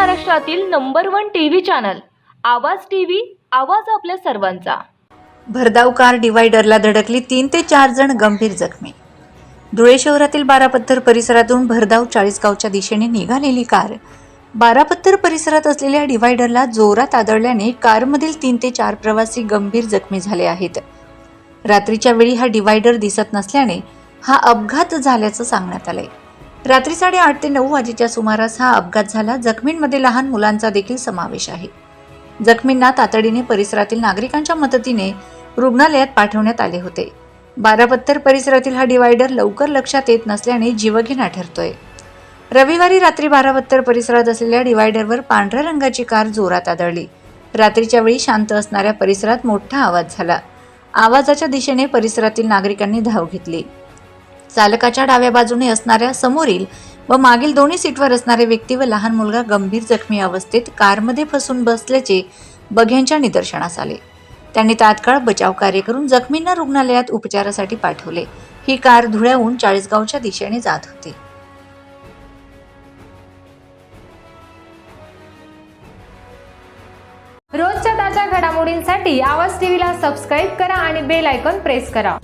महाराष्ट्रातील number one T V channel Awaaz T V आवाज आपल्या सर्वांचा. भरधाव कार डिवायडरला धडकली तीन ते चार जण गंभीर जखमी. धुळे शहरातील बारापत्तर परिसरातून भरधाव चाळीसगावच्या दिशेने निघालेली कार. बारापत्तर परिसरात असलेल्या डिवायडरला जोरात आदळल्याने कारमधील तीन ते चार प्रवासी गंभीर जखमी झाले आहेत. रात्रीच्या वेळी हा डिवायडर दिसत नसल्याने हा अपघात झाल्याचं सांगण्यात आलंय. रात्री साडेआठ ते नऊ वाजेच्या सुमारास हा अपघात झाला. जखमींमध्ये लहान मुलांचा देखील समावेश आहे. जखमींना तातडीने परिसरातील नागरिकांच्या मदतीने रुग्णालयात पाठवण्यात आले होते. बारापत्तर परिसरातील हा डिवायडर लवकर लक्षात येत नसल्याने जीवघेणा ठरतोय. रविवारी रात्री बारापत्तर परिसरात असलेल्या डिवायडरवर पांढऱ्या रंगाची कार जोरात आदळली. रात्रीच्या वेळी शांत असणाऱ्या परिसरात मोठा आवाज झाला. आवाजाच्या दिशेने परिसरातील नागरिकांनी धाव घेतली. चालकाच्या डाव्या बाजूने असणाऱ्या समोरील व मागील दोन्ही सीटवर असणारे व्यक्ती व लहान मुलगा गंभीर जखमी अवस्थेत कारमध्ये फसून बसल्याचे बघ्यांच्या निदर्शनास आले. त्यांनी तात्काळ बचाव कार्य करून जखमींना रुग्णालयात उपचारासाठी पाठवले. ही कार धुळ्याहून चाळीसगावच्या दिशेने जात होती. रोजच्या ताज्या घडामोडींसाठी आवाज टीव्हीला सबस्क्राईब करा आणि बेल आयकॉन प्रेस करा.